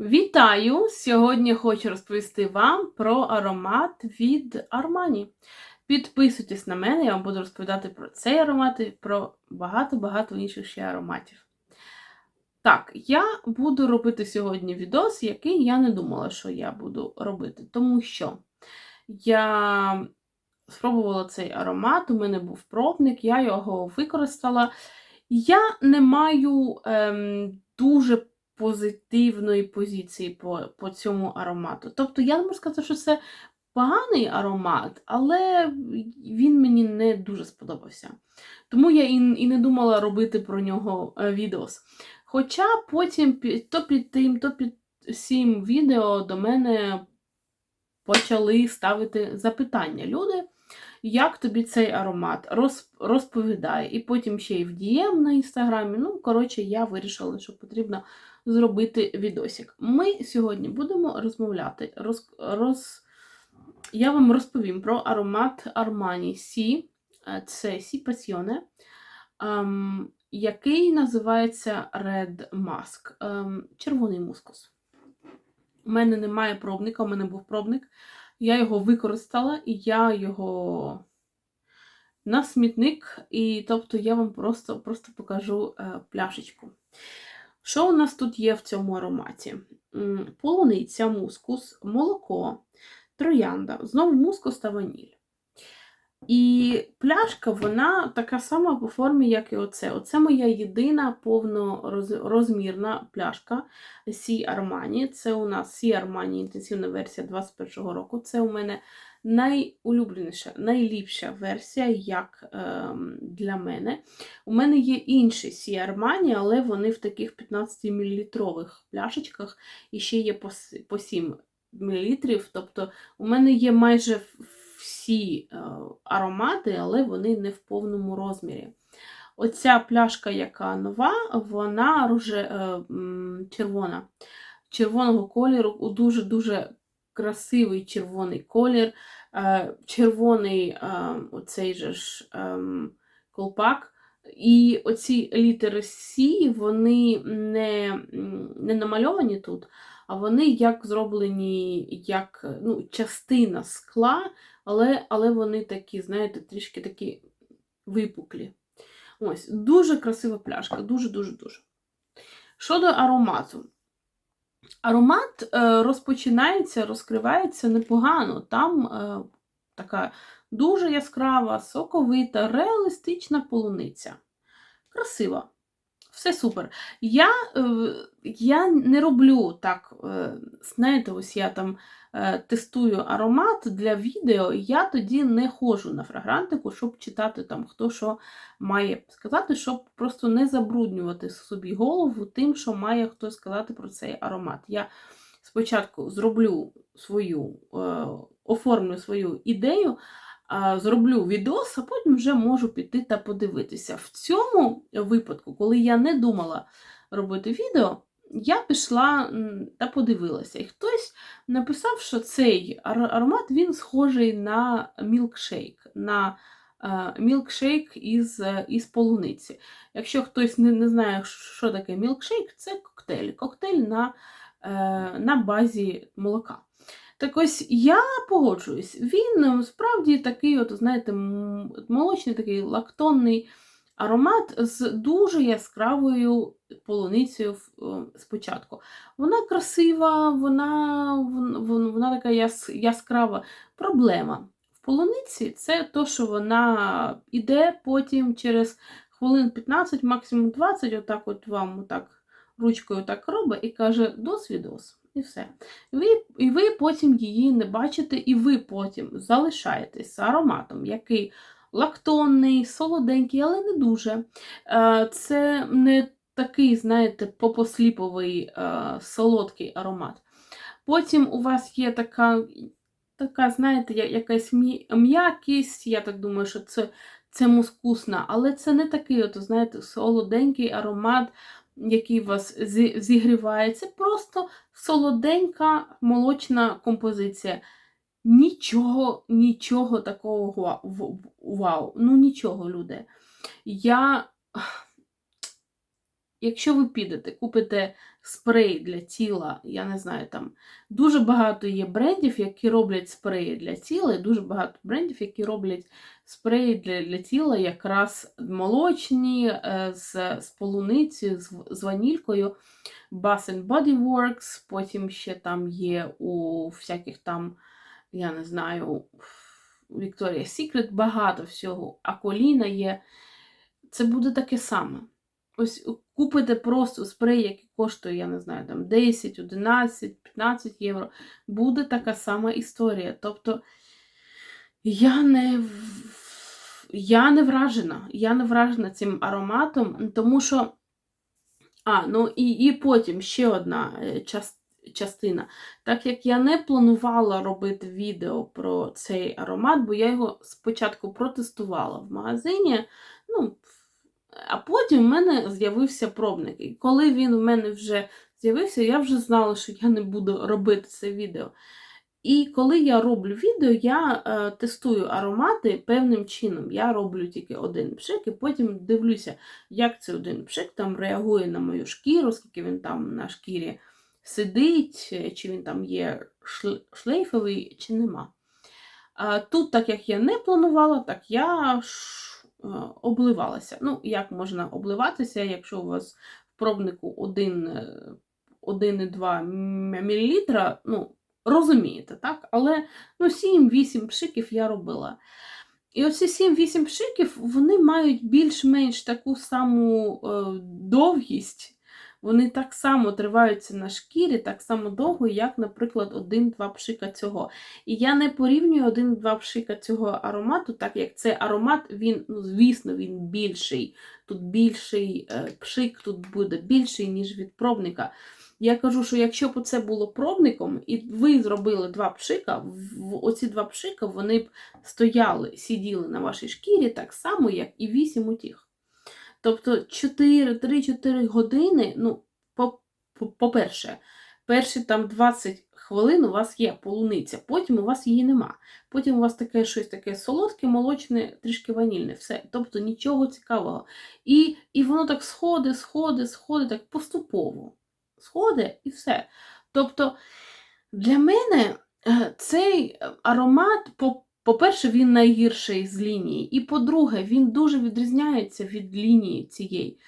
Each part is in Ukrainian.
Вітаю! Сьогодні хочу розповісти вам про аромат від Armani. Підписуйтесь на мене, я вам буду розповідати про цей аромат і про багато-багато інших ще ароматів. Так, я буду робити сьогодні відос, який я не думала, що я буду робити, тому що я спробувала цей аромат, у мене був пробник, я його використала. Я не маю ем, дуже позитивної позиції по, по цьому аромату. Тобто, я не можу сказати, що це поганий аромат, але він мені не дуже сподобався. Тому я і, і не думала робити про нього е, відос. Хоча потім то під тим, то під цим відео до мене почали ставити запитання. Люди, як тобі цей аромат? Роз, розповідає. І потім ще й в DM на інстаграмі. Ну, коротше, я вирішила, що потрібно зробити відосик. Ми сьогодні будемо розмовляти. Роз, роз... Я вам розповім про аромат Armani Си. Це Сі Пасьйоне, ем, який називається Red Mask. Ем, червоний мускус. У мене немає пробника, у мене був пробник. Я його використала, і я його на смітник, і тобто я вам просто просто покажу е, пляшечку. Що у нас тут є в цьому ароматі? Полуниця, мускус, молоко, троянда, знову мускус та ваніль. І пляшка, вона така сама по формі, як і оце. Оце моя єдина повнорозмірна пляшка Сі Armani. Це у нас Сі Armani інтенсивна версія 21-го року. Це у мене найулюбленіша, найліпша версія, як ем, для мене. У мене є інші Сі Armani, але вони в таких 15-мл пляшечках і ще є по, 7 мл. Тобто у мене є майже всі е, аромати, але вони не в повному розмірі. Оця пляшка, яка нова, вона роже, е, червона. Червоного кольору, дуже-дуже красивий червоний колір, е, червоний оцей же ж колпак. І оці літери Сі, вони не, не намальовані тут, а вони як зроблені як ну, частина скла, але, але вони такі, знаєте, трішки такі випуклі. Ось, дуже красива пляшка, дуже-дуже-дуже. Щодо аромату. Аромат е, розпочинається, розкривається непогано. Там е, така дуже яскрава, соковита, реалістична полуниця. Красива. Все супер. Я, е, я не роблю так, е, знаєте, ось я там е, тестую аромат для відео, я тоді не ходжу на фрагрантику, щоб читати там, хто що має сказати, щоб просто не забруднювати собі голову тим, що має хтось сказати про цей аромат. Я спочатку зроблю свою, е, оформлю свою ідею, зроблю відос, а потім вже можу піти та подивитися. В цьому випадку, коли я не думала робити відео, я пішла та подивилася. І хтось написав, що цей аромат він схожий на мілкшейк. на е, Мілкшейк із, е, із полуниці. Якщо хтось не, не знає, що таке мілкшейк, це коктейль. Коктейль на, е, на базі молока. Так ось я погоджуюсь, він справді такий, от, знаєте, молочний такий лактонний аромат з дуже яскравою полуницею е, спочатку. Вона красива, вона, вон- вон- вона така яс, яскрава. Проблема в полуниці це то, що вона іде потім через хвилин 15, максимум 20, отак от вам отак ручкою так робить і каже досвідос. І все. Ви, і ви потім її не бачите, і ви потім залишаєтесь ароматом, який лактонний, солоденький, але не дуже. Е, Це не такий, знаєте, попосліповий е, солодкий аромат. Потім у вас є така, така знаєте, якась м'якість, я так думаю, що це, це мускусна, але це не такий, от, знаєте, солоденький аромат, який вас зі- зігріває. Це просто солоденька молочна композиція. Нічого, нічого такого вау. Ну нічого, люди. Я. Якщо ви підете, купите спрей для тіла. Я не знаю, там дуже багато є брендів, які роблять спреї для тіла, і дуже багато брендів, які роблять спреї для, для тіла, якраз молочні, е, з, з полуницею, з, з ванількою. Bath and Body Works, потім ще там є у всяких там, я не знаю, Victoria's Secret багато всього. Аколіна є. Це буде таке саме. Ось купите просто спрей, який коштує, я не знаю, там 10, 11, 15 євро. Буде така сама історія. Тобто я не я не вражена. Я не вражена цим ароматом, тому що. А, ну і, і потім ще одна е, частина. Так як я не планувала робити відео про цей аромат, бо я його спочатку протестувала в магазині. ну, а потім в мене з'явився пробник. І коли він в мене вже з'явився, я вже знала, що я не буду робити це відео. І коли я роблю відео, я е, тестую аромати певним чином. Я роблю тільки один пшик, і потім дивлюся, як цей один пшик там реагує на мою шкіру, скільки він там на шкірі сидить, е, чи він там є шлейфовий, чи нема. А тут, так як я не планувала, так я е, обливалася. Ну, як можна обливатися, якщо у вас в пробнику 1, е, 1,2 мл, ну, розумієте, так? Але ну, 7-8 пшиків я робила. І оці 7-8 пшиків, вони мають більш-менш таку саму е, довгість. Вони так само триваються на шкірі, так само довго, як, наприклад, 1-2 пшика цього. І я не порівнюю 1-2 пшика цього аромату, так як цей аромат, він, ну, звісно, він більший. Тут більший е, пшик, тут буде більший, ніж від пробника. Я кажу, що якщо б це було пробником, і ви зробили два пшика, в оці два пшика вони б стояли, сиділи на вашій шкірі так само, як і 8 утіх. Тобто 4, 3-4 години, ну, по- по- по-перше, перші там 20 хвилин у вас є полуниця, потім у вас її нема. Потім у вас таке щось таке солодке, молочне, трішки ванільне, все. Тобто нічого цікавого. І, і воно так сходить, сходить, сходить, так поступово. Сходить і все. Тобто, для мене е, цей аромат, по- по-перше, він найгірший з лінії. І по-друге, він дуже відрізняється від лінії цієї.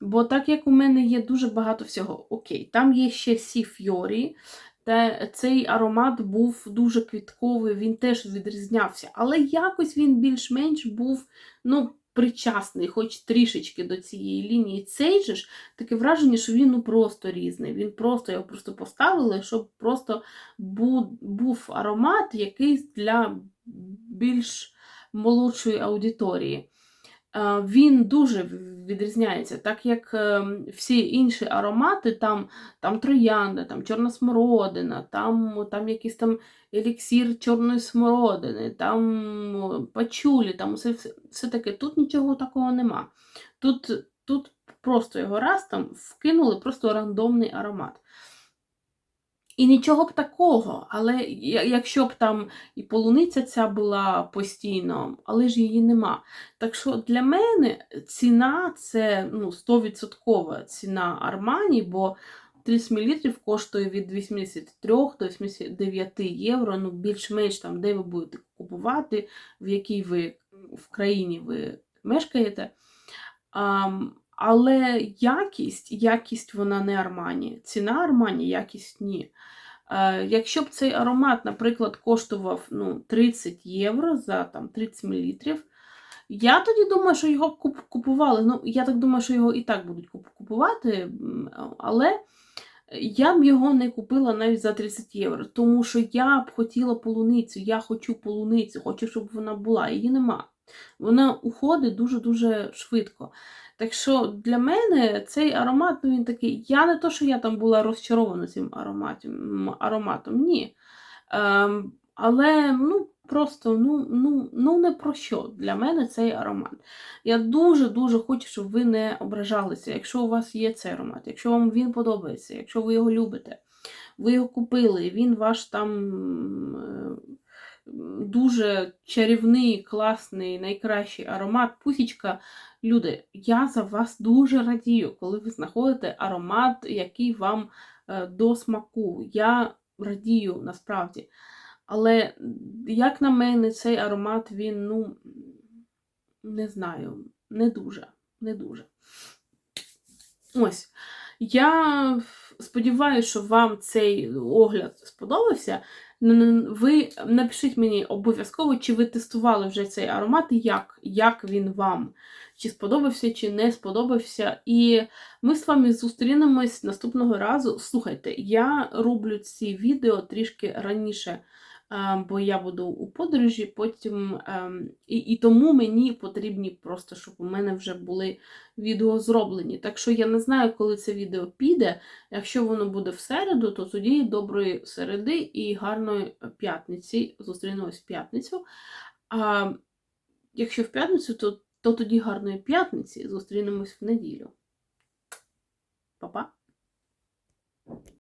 Бо так як у мене є дуже багато всього, окей, там є ще Сі Фьорі, та цей аромат був дуже квітковий, він теж відрізнявся. Але якось він більш-менш був ну, причасний, хоч трішечки до цієї лінії. Цей же ж таке враження, що він ну, просто різний. Він просто його просто поставили, щоб просто був, був аромат якийсь для більш молодшої аудиторії. Е, Він дуже відрізняється, так як е, всі інші аромати, там, там троянда, там чорна смородина, там, там якийсь там еліксір чорної смородини, там пачулі, там все, все таке. Тут нічого такого нема. Тут, тут просто його раз там вкинули просто рандомний аромат. І нічого б такого, але якщо б там і полуниця ця була постійно, але ж її нема. Так що для мене ціна це ну, 100% ціна Армані, бо 30 мл коштує від 83 до 89 євро, ну більш-менш там, де ви будете купувати, в якій ви в країні ви мешкаєте. Ам, але якість, якість вона не Армані. Ціна Армані, якість ні. Е, якщо б цей аромат, наприклад, коштував ну, 30 євро за там, 30 мл, я тоді думаю, що його купували. Ну, я так думаю, що його і так будуть купувати, але я б його не купила навіть за 30 євро, тому що я б хотіла полуницю, я хочу полуницю, хочу, щоб вона була, її нема. Вона уходить дуже-дуже швидко. Так що для мене цей аромат, ну він такий. Я не то, що я там була розчарована цим ароматом, ароматом ні. Ем, але ну, просто ну, ну, ну не про що для мене цей аромат. Я дуже-дуже хочу, щоб ви не ображалися, якщо у вас є цей аромат, якщо вам він подобається, якщо ви його любите, ви його купили, він ваш там. Дуже чарівний, класний, найкращий аромат пусічка. Люди, я за вас дуже радію, коли ви знаходите аромат, який вам е, до смаку. Я радію насправді. Але, як на мене, цей аромат, він, ну, не знаю, не дуже. Не дуже. Ось. Я сподіваюся, що вам цей огляд сподобався. Н- Ви напишіть мені обов'язково, чи ви тестували вже цей аромат як, як він вам. Чи сподобався, чи не сподобався. І ми з вами зустрінемось наступного разу. Слухайте, я роблю ці відео трішки раніше, бо я буду у подорожі, потім ем, і, і тому мені потрібні просто, щоб у мене вже були відео зроблені. Так що я не знаю, коли це відео піде. Якщо воно буде в середу, то тоді доброї середи і гарної п'ятниці. Зустрінемось в п'ятницю. А якщо в п'ятницю, то, то тоді гарної п'ятниці. Зустрінемось в неділю. Па-па!